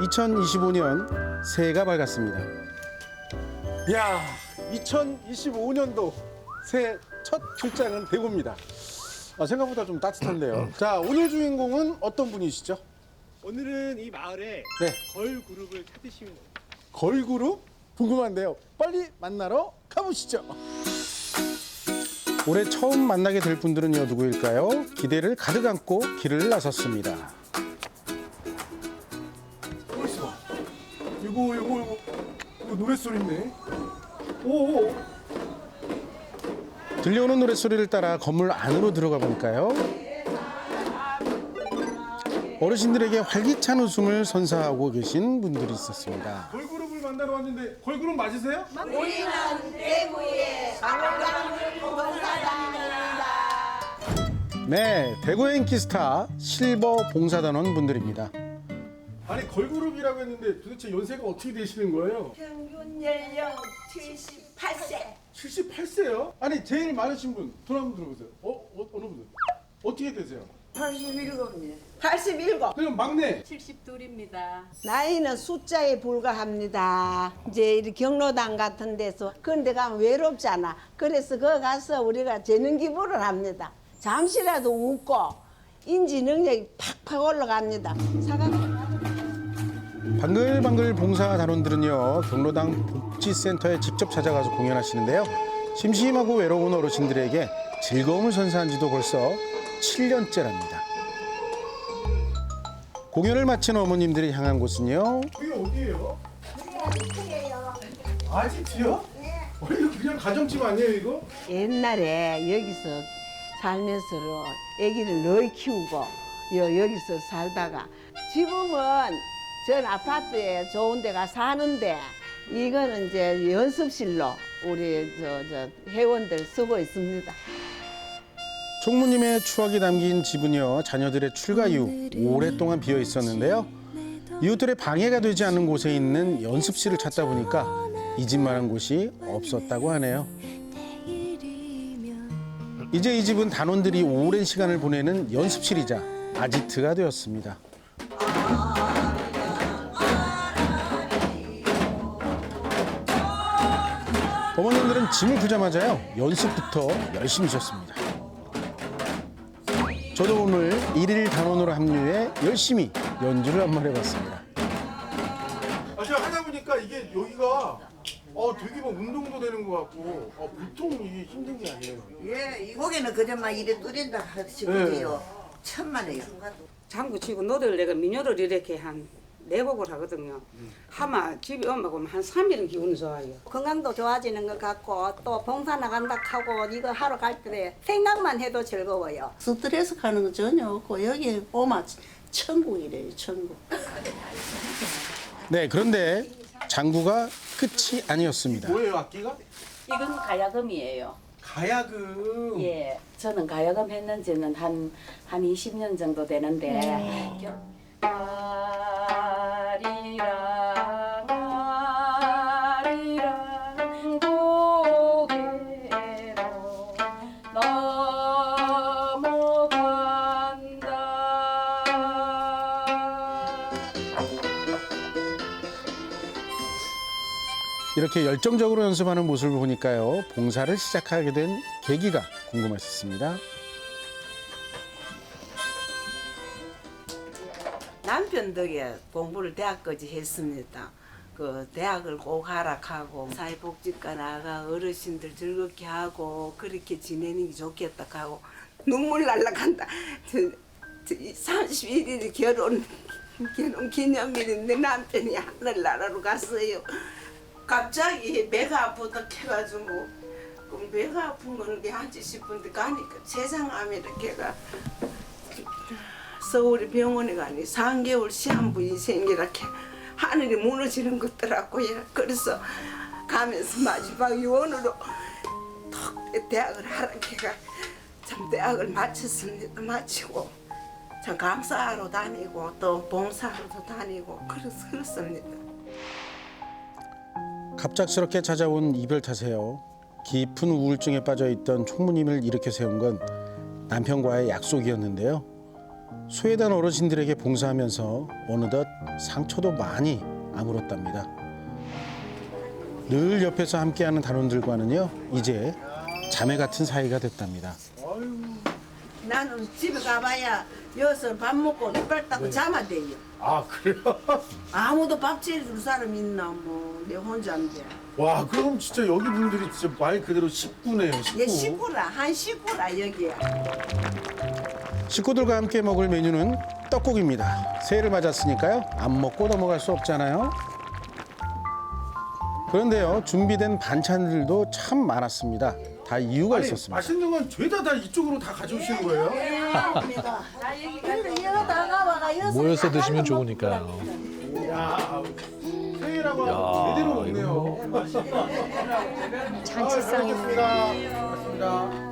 2025년 새해가 밝았습니다. 야, 2025년도 새해 첫 출장은 대구입니다. 아, 생각보다 좀 따뜻한데요. 자, 오늘 주인공은 어떤 분이시죠? 오늘은 이 마을에 네, 걸 그룹을 찾으시면 됩니다. 걸그룹 궁금한데요. 빨리 만나러 가보시죠. 올해 처음 만나게 될 분들은요 누구일까요? 기대를 가득 안고 길을 나섰습니다. 노래 소리네. 오. 들려오는 노랫소리를 따라 건물 안으로 들어가 보니까요. 어르신들에게 활기찬 웃음을 선사하고 계신 분들이 있었습니다. 걸그룹을 만나러 왔는데 걸그룹 맞으세요? 네, 대구 행키스타 실버 봉사단원 분들입니다. 아니 걸그룹이라고 했는데 도대체 연세가 어떻게 되시는 거예요? 평균 연령 78세. 78세요? 아니 제일 많으신 분돈 한번 들어보세요. 어, 어 어느 분? 어떻게 되세요? 87이요. 87. 그럼 막내 72입니다. 나이는 숫자에 불과합니다. 이제 이렇게 경로당 같은 데서 그런 데 가면 외롭잖아. 그래서 거 가서 우리가 재능 기부를 합니다. 잠시라도 웃고 인지 능력이 팍팍 올라갑니다. 사과 방글방글 봉사 단원들은요 경로당 복지센터에 직접 찾아가서 공연하시는데요 심심하고 외로운 어르신들에게 즐거움을 선사한 지도 벌써 7년째랍니다 공연을 마친 어머님들이 향한 곳은요 여기 어디예요? 아지트요? 네. 어, 이거 그냥 가정집 아니에요 이거? 옛날에 여기서 살면서 아기를 널 키우고 여, 여기서 살다가 지금은 전 아파트에 좋은 데가 사는데 이거는 이제 연습실로 우리 저, 저 회원들 쓰고 있습니다. 총무님의 추억이 담긴 집은요 자녀들의 출가 이후 오랫동안 비어 있었는데요. 이웃들의 방해가 되지 않는 곳에 있는 연습실을 찾다 보니까 이 집만한 곳이 없었다고 하네요. 이제 이 집은 단원들이 오랜 시간을 보내는 연습실이자 아지트가 되었습니다 어머님들은 짐을 풀자마자요 연습부터 열심히 하셨습니다. 저도 오늘 일일 단원으로 합류해 열심히 연주를 한번 해봤습니다. 아 제가 하다 보니까 이게 여기가 어 되게 뭐 운동도 되는 것 같고 어, 보통 이게 힘든 게 아니에요. 예, 이 고개는 그저만 이래 뚫린다 하시고요. 천만에요. 장구 치고 노래를 내가 민요를 이렇게 한 네 곡을 하거든요. 하마 집에 오면 한 3일은 기분이 좋아요. 건강도 좋아지는 것 같고 또 봉사 나간다 하고 이거 하러 갈 때 생각만 해도 즐거워요. 스트레스 가는 거 전혀 없고 여기 오면 천국이래요, 천국. 네, 그런데 장구가 끝이 아니었습니다. 뭐예요 악기가? 이건 가야금이에요. 가야금. 예, 저는 가야금 했는 지는 한, 한 20년 정도 되는데. 아 이렇게 열정적으로 연습하는 모습을 보니까요 봉사를 시작하게 된 계기가 궁금했습니다. 남편 덕에 공부를 대학까지 했습니다. 그 대학을 꼭 하락하고 사회복지과 나가 어르신들 즐겁게 하고 그렇게 지내는 게 좋겠다 하고 눈물 날라간다. 저, 저 31일이 결혼 결혼 기념일인데 남편이 하늘나라로 갔어요. 갑자기 배가 아프다 해가지고 그 배가 아픈 거는 게 한지 싶은데 가니까 세상암 이렇게가 서울의 병원에 가니 3개월 시한부 인생이라 게 하늘이 무너지는 것더라고요. 그래서 가면서 마지막 유언으로 턱 대학을 하라니까 참 대학을 마쳤습니다. 마치고 참 감사하러 다니고 또 봉사하러도 다니고 그래서 그렇습니다. 갑작스럽게 찾아온 이별 탓에요. 깊은 우울증에 빠져 있던 총무님을 일으켜 세운 건 남편과의 약속이었는데요. 소외된 어르신들에게 봉사하면서 어느덧 상처도 많이 아물었답니다. 늘 옆에서 함께하는 단원들과는요 이제 자매 같은 사이가 됐답니다. 나는 집에 가봐야 여기서 밥 먹고 이빨 닦고 자면 돼요. 아 그래요? 아무도 밥 지어줄 사람 있나 뭐 내 혼자인데. 와 그럼 진짜 여기 분들이 진짜 말 그대로 식구네요 식구. 얘 식구라 한 식구라 여기야. 식구들과 함께 먹을 메뉴는 떡국입니다. 새해를 맞았으니까요. 안 먹고 넘어갈 수 없잖아요. 그런데요, 준비된 반찬들도 참 많았습니다. 다 이유가 아니, 있었습니다. 맛있는 건 죄다 다 이쪽으로 다 가져오시는 거예요? 모여서 드시면 좋으니까요. 야 새해라고 하고 제대로 먹네요. 잔치상입니다. 고맙습니다.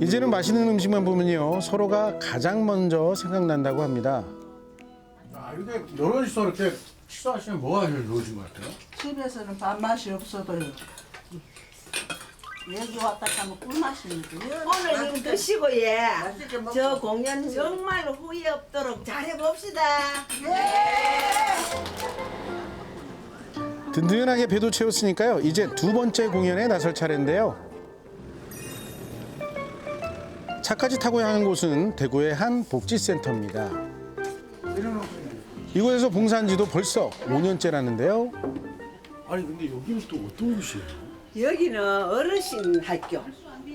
이제는 맛있는 음식만 보면요, 서로가 가장 먼저 생각난다고 합니다. 아 이렇게 여럿이서 이렇게 식사하시면 뭐가 제일 좋으신 것 같아요? 집에서는 밥맛이 없어도 여기 왔다 가면 꿀맛입니다. 오늘 이거 드시고 예. 저 공연 정말 후회 없도록 잘해봅시다. 든든하게 배도 채웠으니까요, 이제 두 번째 공연에 나설 차례인데요. 차까지 타고 향하는 곳은 대구의 한 복지센터입니다. 이곳에서 봉사한 지도 벌써 5년째라는데요. 아니 근데 여기는 또 어떤 곳이에요? 여기는 어르신 학교.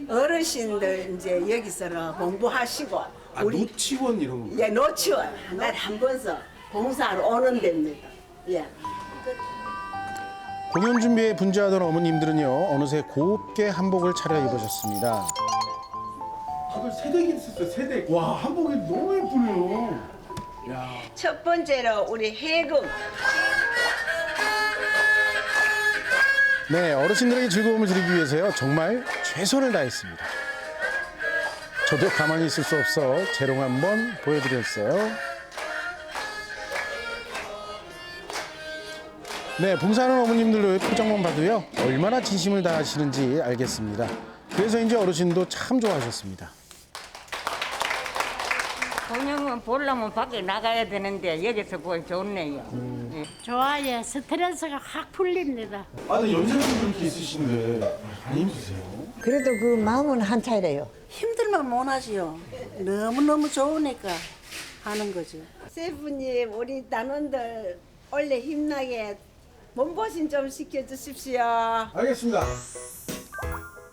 어르신들 이제 여기서 공부하시고 아 우리 노치원 이런 거. 예, 노치원 한 달에 한 번서 봉사하러 오는 데입니다. 예. 공연 준비에 분주하던 어머님들은요 어느새 곱게 한복을 차려 입으셨습니다. 다들 새댁이 있었어요 새댁. 와 한복이 너무 예쁘네요. 야 첫 번째로 우리 해금 네 어르신들에게 즐거움을 드리기 위해서요 정말 최선을 다했습니다. 저도 가만히 있을 수 없어 재롱 한번 보여드렸어요. 네 봉사하는 어머님들의 표정만 봐도요 얼마나 진심을 다하시는지 알겠습니다. 그래서인지 어르신도 참 좋아하셨습니다. 공연은 보려면 밖에 나가야 되는데 여기서 보기 좋네요. 예. 좋아요. 스트레스가 확 풀립니다. 아 근데 연세도 그렇게 있으신데 안 힘드세요? 그래도 그 마음은 한 차이래요. 힘들면 못하지요. 너무너무 좋으니까 하는 거죠. 셰프님, 우리 단원들 원래 힘나게 몸보신 좀 시켜주십시오. 알겠습니다.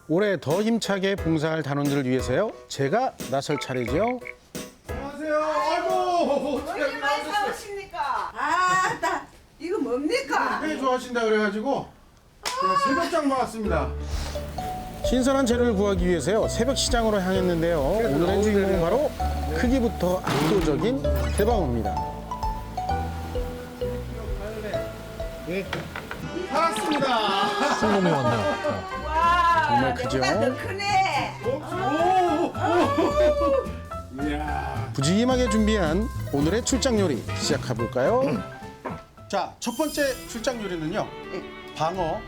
올해 더 힘차게 봉사할 단원들을 위해서요 제가 나설 차례죠. 안녕하세요. 아이고 어떻게 많이 사오십니까? 아, 나 이거 뭡니까? 회 좋아하신다 그래가지고 제가 새벽장 나왔습니다. 신선한 재료를 구하기 위해서요 새벽 시장으로 향했는데요 오늘의 주인공은 바로 크기부터 압도적인 대방어입니다 살았습니다. 쌍놈이 왔네요. 정말 크죠 더 크네. 이야. 부지임하게 준비한 오늘의 출장 요리 시작해 볼까요 자 첫 번째 출장 요리는요 방어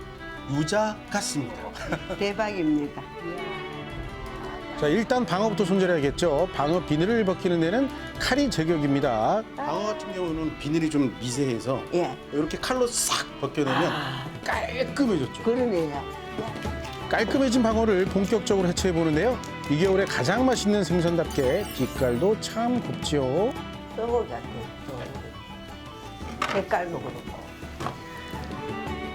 유자 같습니다 대박입니다. 자 일단 방어부터 손질해야겠죠 방어 비늘을 벗기는 데는 칼이 제격입니다 방어 같은 경우는 비늘이 좀 미세해서 예, 이렇게 칼로 싹 벗겨내면 깔끔해졌죠 그러네요. 깔끔해진 방어를 본격적으로 해체해 보는데요. 이 겨울에 가장 맛있는 생선답게 빛깔도 참 곱지요. 떡을 같아. 색깔도 그렇고.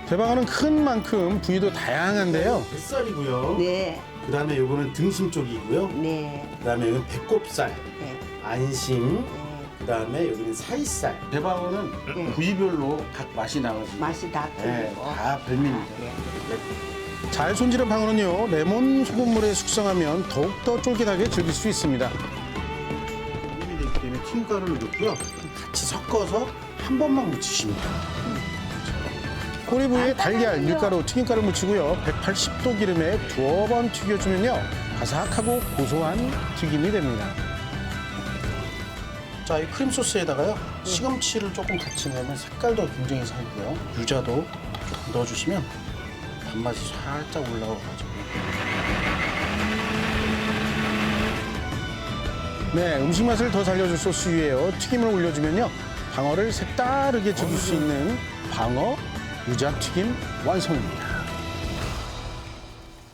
대방어는 큰 만큼 부위도 다양한데요. 뱃살이고요. 네, 그다음에 요거는 등심 쪽이고요. 네, 그다음에 여기는 배꼽살, 네. 안심. 그다음에 여기는 사이살. 대방어는 부위별로 각 맛이 나가지고 맛이 다 네, 틀리고. 다 별미입니다. 잘 손질한 방어는요. 레몬 소금물에 숙성하면 더욱더 쫄깃하게 즐길 수 있습니다. 이미 되기 때문에 튀김가루를 넣고요. 같이 섞어서 한 번만 묻히시면 돼요. 꼬리 부위에 달걀, 밀가루, 튀김가루 묻히고요. 180도 기름에 두어 번 튀겨주면요. 바삭하고 고소한 튀김이 됩니다. 자, 이 크림 소스에다가요. 시금치를 조금 같이 넣으면 색깔도 굉장히 살고요. 유자도 조금 넣어주시면 단맛이 살짝 올라와가지고 네, 음식 맛을 더 살려줄 소스 위에요. 튀김을 올려주면요. 방어를 색다르게 즐길 수 있는 방어 유자 튀김 완성입니다.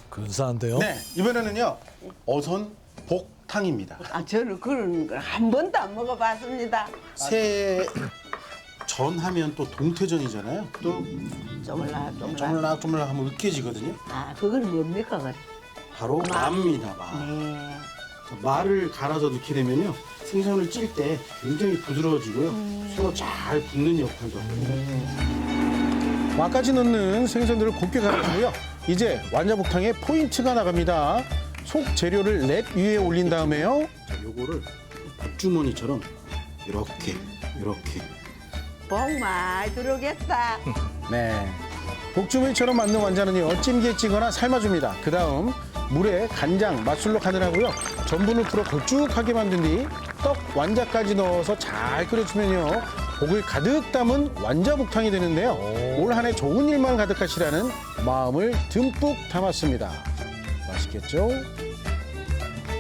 근사한데요? 네, 이번에는요. 어선 복탕입니다. 아 저는 그런 걸 한 번도 안 먹어봤습니다. 새해 전하면 또 동태전이잖아요. 또 쪼물락 쪼물락. 쪼물락 쪼물락 하면 으깨지거든요. 아 그건 뭡니까? 바로 마입니다, 마. 네. 마를 갈아서 넣게 되면요. 생선을 찔 때 굉장히 부드러워지고요. 서로 잘 붙는 역할도 합니다. 마까지 넣는 생선들을 곱게 갈아주고요. 이제 완자복탕에 포인트가 나갑니다. 속 재료를 랩 위에 올린 다음에요. 자, 요거를 복주머니처럼 이렇게 이렇게 복 많이 들어오겠다. 네. 복주머니처럼 만든 완자는요, 찜기에 찌거나 삶아줍니다. 그 다음, 물에 간장, 맛술로 간을 하고요. 전분을 풀어 걸쭉하게 만든 뒤, 떡 완자까지 넣어서 잘 끓여주면요. 복을 가득 담은 완자복탕이 되는데요. 올 한 해 좋은 일만 가득하시라는 마음을 듬뿍 담았습니다. 맛있겠죠?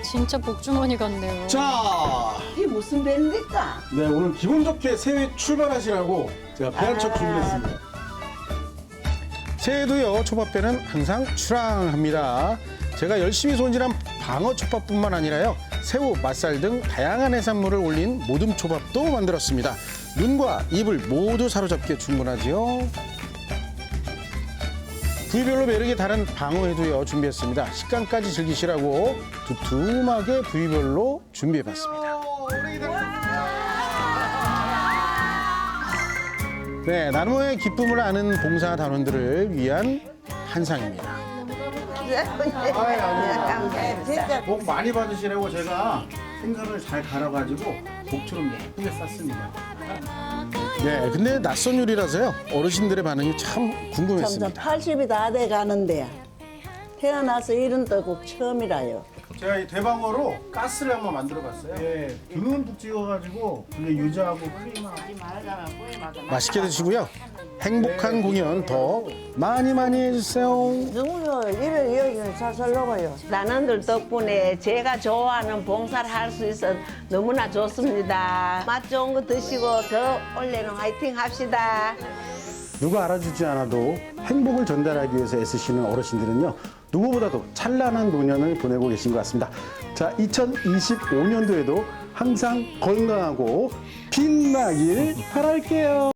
진짜 복주머니 같네요. 자, 이게 무슨 배입니까? 네, 오늘 기분 좋게 새해 출발하시라고 제가 배 한척 준비했습니다. 새해도요, 초밥배는 항상 출항합니다. 제가 열심히 손질한 방어 초밥뿐만 아니라요, 새우, 맛살 등 다양한 해산물을 올린 모듬 초밥도 만들었습니다. 눈과 입을 모두 사로잡기에 충분하지요. 부위별로 매력이 다른 방어회도요 준비했습니다. 식감까지 즐기시라고 두툼하게 부위별로 준비해봤습니다. 네, 나눔의 기쁨을 아는 봉사 단원들을 위한 한상입니다. 진짜 복 많이 받으시라고 제가 생선을 잘 갈아가지고 복처럼 예쁘게 쌌습니다. 네, 근데 낯선 요리라서요 어르신들의 반응이 참 점점 궁금했습니다. 80이 다 돼 가는데 태어나서 이런 떡국 처음이라요. 제가 이 대방어로 가스를 한번 만들어 봤어요. 예, 듬뿍 찍어가지고 그게 유자하고 크림하고 맛있게 드시고요. 행복한 공연 더 많이 많이 해주세요. 정말요 입에 여기 살살 녹아요. 나는들 덕분에 제가 좋아하는 봉사를 할 수 있어 너무나 좋습니다. 맛 좋은 거 드시고 더 올해는 화이팅 합시다. 누가 알아주지 않아도 행복을 전달하기 위해서 애쓰시는 어르신들은요 누구보다도 찬란한 노년을 보내고 계신 것 같습니다. 자, 2025년도에도 항상 건강하고 빛나길 바랄게요.